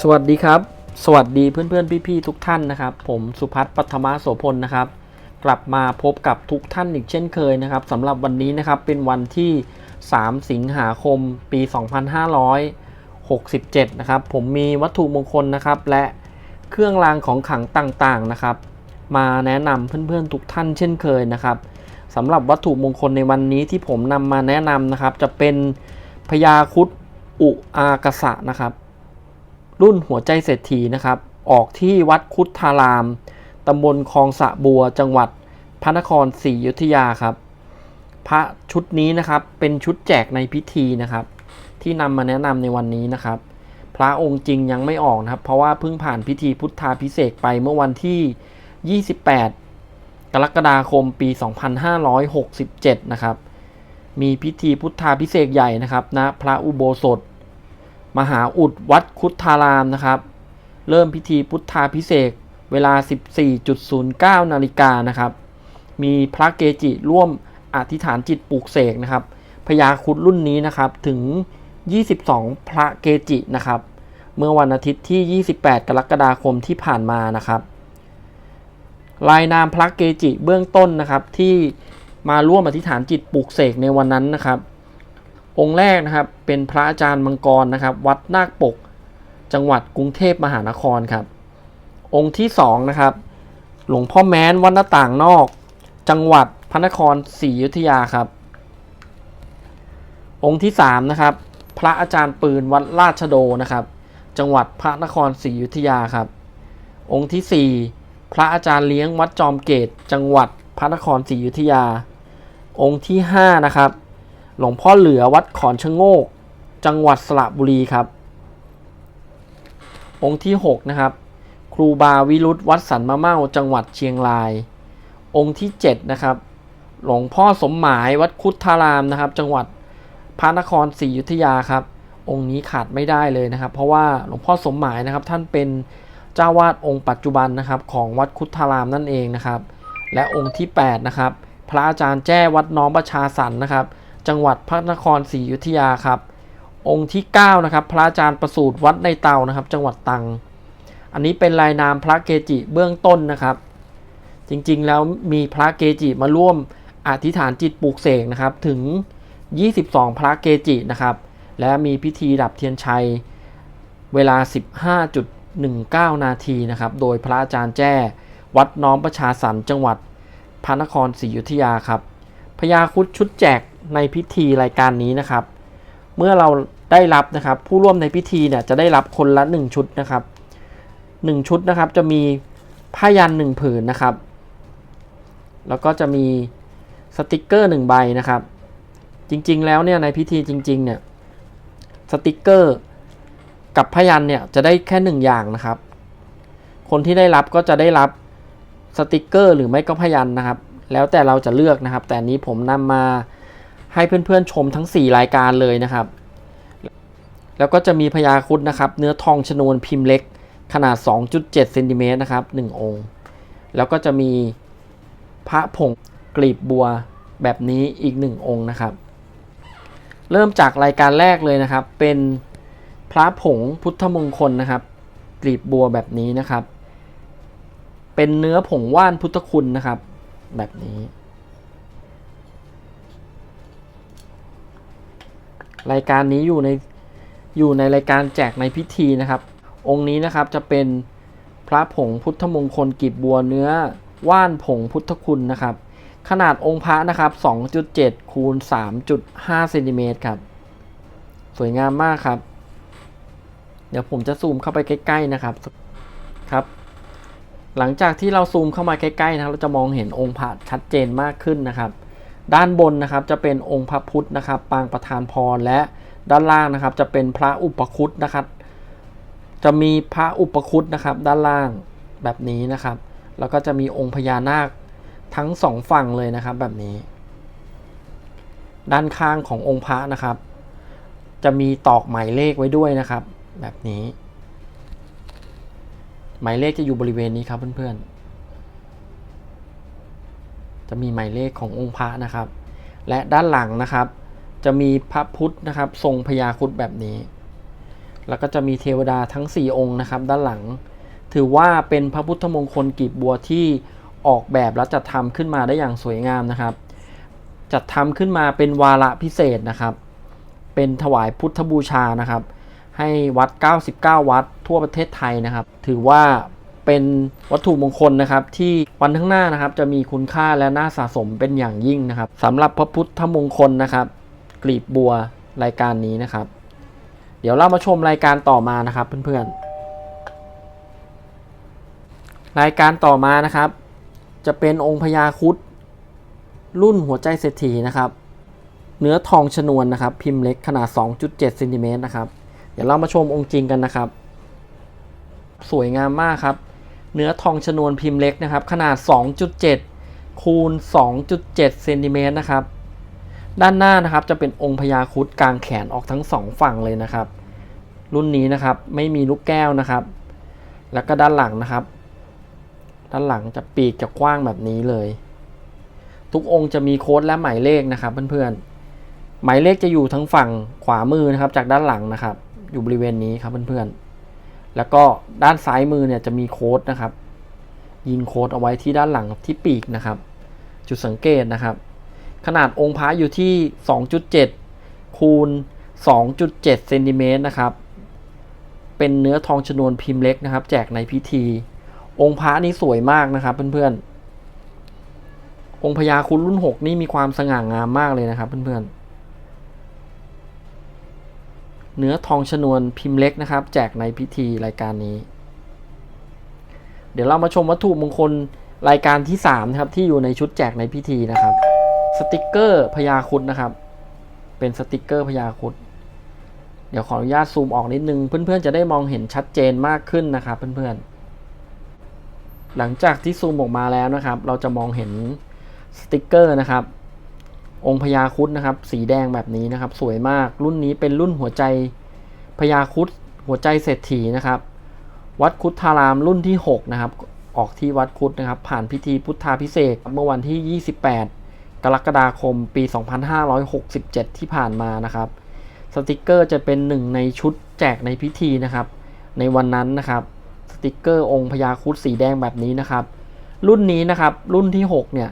สวัสดีครับ สวัสดีเพื่อนๆพี่ๆทุกท่านนะครับ ผมสุพัฒน์ปัทมาโสพลนะครับ กลับมาพบกับทุกท่านอีกเช่นเคยนะครับสำหรับวันนี้นะครับเป็นวันที่ 3 สิงหาคม ปี 2567 นะครับ ผมมีวัตถุมงคลนะครับ และเครื่องรางของขลังต่างๆนะครับ มาแนะนำเพื่อนๆทุกท่านเช่นเคยนะครับสำหรับวัตถุมงคลในวันนี้ที่ผมนำมาแนะนำนะครับ จะเป็นพญาคุดอุอากษะนะครับ รุ่นหัวใจเศรษฐีนะครับ ออกที่วัดคุดทาราม ตำบลคลองสะบัว จังหวัดพระนครศรีอยุธยาครับ พระชุดนี้นะครับเป็นชุดแจกในพิธีนะครับ ที่นำมาแนะนำในวันนี้นะครับ พระองค์จริงยังไม่ออกนะครับ เพราะว่าเพิ่งผ่านพิธีพุทธาพิเศษไปเมื่อวันที่ 28 กรกฎาคมปี 2567 นะครับ มีพิธีพุทธาพิเศษใหญ่นะครับณพระอุโบสถ มหาอุดวัดคุดทารามนะครับ เริ่มพิธีพุทธาพิเศษเวลา 14.09 นาฬิกานะครับ มีพระเกจิร่วมอธิษฐานจิตปลูกเสกนะครับพญาคุดรุ่นนี้นะครับถึง 22 พระเกจินะครับ เมื่อวันอาทิตย์ที่ 28 กรกฎาคมที่ผ่านมานะครับ รายนามพระเกจิเบื้องต้นนะครับที่มาร่วมอธิษฐานจิตปลูกเสกในวันนั้นนะครับ องค์แรกนะครับเป็นพระอาจารย์มังกรนะครับ วัดนาคปก จังหวัดกรุงเทพมหานครครับ องค์ที่สองนะครับหลวงพ่อแม้นวัดหน้าต่างนอก จังหวัดพระนครศรีอยุธยาครับ องค์ที่สามนะครับพระอาจารย์ปืนวัดราชโดนะครับ จังหวัดพระนครศรีอยุธยาครับ องค์ที่สี่พระอาจารย์เลี้ยงวัดจอมเกตจังหวัดพระนครศรีอยุธยา องค์ที่ห้านะครับ หลวงพ่อเหลือวัดขอนชะโงก จังหวัดสระบุรีครับ องค์ที่ 6 นะครับ ครูบาวิรุธวัดสันมะเมาจังหวัดเชียงราย องค์ที่ 7 นะครับ หลวงพ่อสมหมายวัดคุดทารามนะครับ จังหวัดพระนครศรีอยุธยาครับ องค์นี้ขาดไม่ได้เลยนะครับ เพราะว่าหลวงพ่อสมหมายนะครับ ท่านเป็นเจ้าวาดองค์ปัจจุบันนะครับ ของวัดคุดทารามนั่นเองนะครับ และองค์ที่ 8 นะครับ พระอาจารย์แจ้วัดน้อมประชาสรรนะครับ จังหวัดพระนครศรีอยุธยาครับ องค์ที่9นะครับพระอาจารย์ประสูตรวัดในเตานะครับ จังหวัดตรัง อันนี้เป็นรายนามพระเกจิเบื้องต้นนะครับ จริงๆแล้วมีพระเกจิมาร่วมอธิษฐานจิตปลูกเสกนะครับถึง 22 พระเกจินะครับ และมีพิธีดับเทียนชัยเวลา 15.19 นาทีนะครับ โดยพระอาจารย์แจ้ วัดน้อมประชาสรรจังหวัดพระนครศรีอยุธยาครับพญาครุดชุดแจก ในพิธีรายการนี้นะครับ เมื่อเราได้รับนะครับผู้ร่วมในพิธีเนี่ยจะได้รับคนละ 1 ชุดนะครับ 1 ชุดนะครับจะมีผ้ายัน1ผืนนะครับ แล้วก็จะมีสติกเกอร์1ใบนะครับ จริงๆแล้วเนี่ยในพิธีจริงๆเนี่ยสติกเกอร์กับผ้ายันเนี่ยจะได้แค่ 1 อย่างนะครับ คนที่ได้รับก็จะได้รับสติกเกอร์หรือไม่ก็พยันนะครับ แล้วแต่เราจะเลือกนะครับ แต่นนี้ผมนำมา ให้เพื่อนๆชมทั้ง 4 รายการเลยนะครับ แล้วก็จะมีพญาครุดนะครับ เนื้อทองชนวนพิมพ์เล็ก ขนาด 2.7เซนติเมตรนะครับ1องค์ แล้วก็จะมีพระผงกลีบบัวแบบนี้อีก 1 องค์นะครับ เริ่มจากรายการแรกเลยนะครับ เป็นพระผงพุทธมงคลนะครับ กลีบบัวแบบนี้นะครับ เป็นเนื้อผงว่านพุทธคุณนะครับ แบบนี้ รายการนี้อยู่ในอยู่ในรายการแจกในพิธีนะครับ องค์นี้นะครับจะเป็นพระผงพุทธมงคลกีบบัวเนื้อว่านผงพุทธคุณนะครับ ขนาดองค์พระนะครับ 2.7 คูณ 3.5 เซนติเมตรครับ สวยงามมากครับ เดี๋ยวผมจะซูมเข้าไปใกล้ ๆนะครับครับ หลังจากที่เราซูมเข้ามาใกล้ๆนะเราจะมองเห็นองค์พระชัดเจนมากขึ้นนะครับ ด้านบนนะครับจะเป็นองค์พระพุทธนะครับ ปางประธานพรและด้านล่างนะครับ จะเป็นพระอุปคุตนะครับ จะมีพระอุปคุตนะครับ ด้านล่างแบบนี้นะครับ แล้วก็จะมีองค์พญานาคทั้งสองฝั่งเลยนะครับแบบนี้ ด้านข้างขององค์พระนะครับ จะมีตอกหมายเลขไว้ด้วยนะครับ แบบนี้ หมายเลขจะอยู่บริเวณนี้ครับเพื่อนๆ จะมีหมายเลขขององค์พระนะครับ และด้านหลังนะครับ จะมีพระพุทธนะครับ ทรงพญาครุดแบบนี้ แล้วก็จะมีเทวดาทั้ง 4 องค์นะครับ ด้านหลัง ถือว่าเป็นพระพุทธมงคลกีบบัวที่ออกแบบและจัดทำขึ้นมาได้อย่างสวยงามนะครับ จัดทำขึ้นมาเป็นวาระพิเศษนะครับ เป็นถวายพุทธบูชานะครับ ให้วัด 99 วัดทั่วประเทศไทยนะครับ ถือว่า เป็นวัตถุมงคลนะครับที่วันข้างหน้านะครับจะมีคุณค่าและน่าสะสมเป็นอย่างยิ่งนะครับสำหรับพระพุทธมงคลนะครับกลีบบัวรายการนี้นะครับ เดี๋ยวเรามาชมรายการต่อมานะครับเพื่อนๆ รายการต่อมานะครับ จะเป็นองค์พญาคุดรุ่นหัวใจเศรษฐีนะครับ เนื้อทองชนวนนะครับ พิมพ์เล็กขนาด 2.7เซนติเมตรนะครับ เดี๋ยวเรามาชมองค์จริงกันนะครับ สวยงามมากครับ เนื้อทองชนวนพิมพ์เล็กนะครับ ขนาด 2.7 คูณ 2.7 เซนติเมตรนะครับ ด้านหน้านะครับจะเป็นองค์พญาครุดกลางแขนออกทั้งสองฝั่งเลยนะครับ รุ่นนี้นะครับไม่มีลูกแก้วนะครับ แล้วก็ด้านหลังนะครับ ด้านหลังจะปีกจะกว้างแบบนี้เลย ทุกองค์จะมีโค้ดและหมายเลขนะครับเพื่อนๆ หมายเลขจะอยู่ทั้งฝั่งขวามือนะครับ จากด้านหลังนะครับ อยู่บริเวณนี้ครับเพื่อนๆ แล้วก็ด้านซ้ายมือเนี่ยจะมีโค้ดนะครับ ยิงโค้ดเอาไว้ที่ด้านหลังที่ปีกนะครับ จุดสังเกตนะครับ ขนาดองค์พระอยู่ที่ 2.7 คูณ 2.7 เซนติเมตรนะครับ เป็นเนื้อทองชนวนพิมพ์เล็กนะครับ แจกในพิธี องค์พระนี่สวยมากนะครับเพื่อนๆ องค์พญาคุณรุ่น 6 นี่มีความสง่างามมากเลยนะครับเพื่อนๆ เนื้อทองชนวนพิมพ์เล็กนะครับ แจกในพิธีรายการนี้ เดี๋ยวเรามาชมวัตถุมงคลรายการที่3นะครับที่อยู่ในชุดแจกในพิธีนะครับ สติกเกอร์พญาคุดนะครับ เป็นสติกเกอร์พญาคุดเดี๋ยวขออนุญาตซูมออกนิดนึง เพื่อนๆจะได้มองเห็นชัดเจนมากขึ้นนะครับเพื่อนๆหลังจากที่ซูมออกมาแล้วนะครับ เราจะมองเห็นสติกเกอร์นะครับ องค์พญาคุดนะครับ สีแดงแบบนี้นะครับ สวยมากรุ่นนี้เป็นรุ่นหัวใจพญาคุดหัวใจเศรษฐีนะครับ วัดคุดทารามรุ่นที่ 6 นะครับ ออกที่วัดคุดนะครับ ผ่านพิธีพุทธาพิเศษเมื่อวันที่ 28 กรกฎาคมปี 2567 ที่ผ่านมานะครับสติกเกอร์จะเป็นหนึ่งในชุดแจกในพิธีนะครับ ในวันนั้นนะครับสติกเกอร์องค์พญาคุดสีแดงแบบนี้นะครับ รุ่นนี้นะครับรุ่นที่ 6 เนี่ย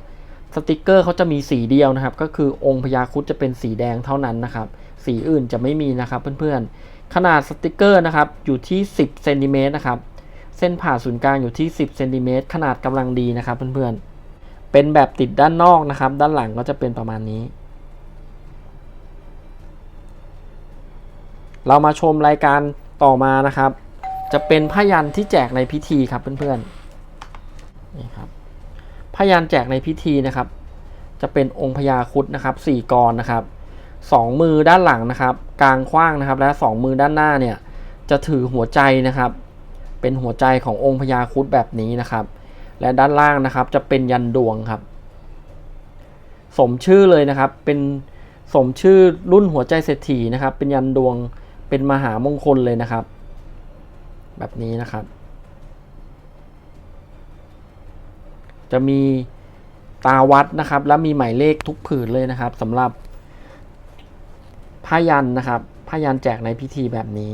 สติกเกอร์เขาจะมีสีเดียวนะครับ ก็คือองค์พญาครุดจะเป็นสีแดงเท่านั้นนะครับ สีอื่นจะไม่มีนะครับเพื่อนๆ ขนาดสติกเกอร์นะครับอยู่ที่ 10เซนติเมตรนะครับ เส้นผ่าศูนย์กลางอยู่ที่ 10เซนติเมตรขนาดกำลังดีนะครับเพื่อนๆ เป็นแบบติดด้านนอกนะครับ ด้านหลังก็จะเป็นประมาณนี้ เรามาชมรายการต่อมานะครับ จะเป็นผ้ายันที่แจกในพิธีครับเพื่อนๆ นี่ครับ ผ้านแจกในพิธีนะครับ จะเป็นองค์พญาคุดนะครับสี่กรนะครับสองมือด้านหลังนะครับ กลางขว้างนะครับ และสองมือด้านหน้าเนี่ยจะถือหัวใจนะครับ เป็นหัวใจขององค์พญาคุดแบบนี้นะครับ และด้านล่างนะครับจะเป็นยันดวงครับ สมชื่อเลยนะครับเป็นสมชื่อรุ่นหัวใจเศรษฐีนะครับ เป็นยันดวงเป็นมหามงคลเลยนะครับ แบบนี้นะครับ จะมีตาวัดนะครับ และมีหมายเลขทุกผืนเลยนะครับสำหรับผ้ายันนะครับผ้ายันแจกในพิธีแบบนี้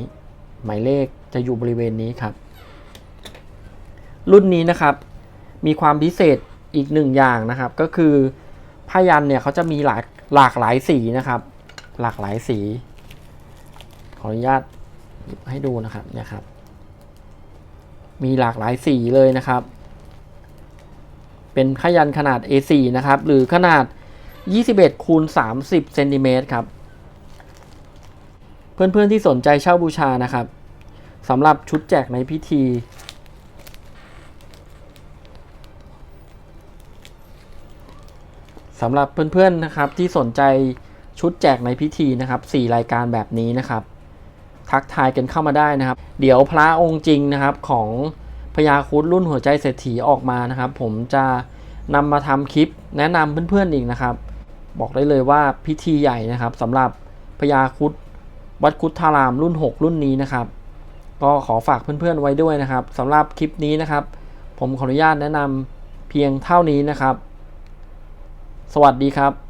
หมายเลขจะอยู่บริเวณนี้ครับ รุ่นนี้นะครับ มีความพิเศษอีกหนึ่งอย่างนะครับ ก็คือผ้ายันเนี่ยเขาจะมีหลากหลากหลายสีนะครับ หลากหลายสี ขออนุญาตให้ดูนะครับเนี่ยครับ มีหลากหลายสีเลยนะครับ เป็นผ้ายันขนาด A4 นะครับ หรือขนาด 21คูณ30เซนติเมตรครับ เพื่อนๆที่สนใจเช่าบูชานะครับสำหรับชุดแจกในพิธี สำหรับเพื่อนๆนะครับที่สนใจชุดแจกในพิธีนะครับ4รายการแบบนี้นะครับ ทักทายกันเข้ามาได้นะครับ เดี๋ยวพระองค์จริงนะครับของ พญาคุดรุ่นหัวใจเศรษฐีออกมานะครับ ผมจะนำมาทำคลิปแนะนำเพื่อนๆอีกนะครับ บอกได้เลยว่าพิธีใหญ่นะครับสำหรับพญาคุดวัดคุดทารามรุ่น 6 รุ่นนี้นะครับ ก็ขอฝากเพื่อนๆไว้ด้วยนะครับสำหรับคลิปนี้นะครับ ผมขออนุญาตแนะนำเพียงเท่านี้นะครับ สวัสดีครับ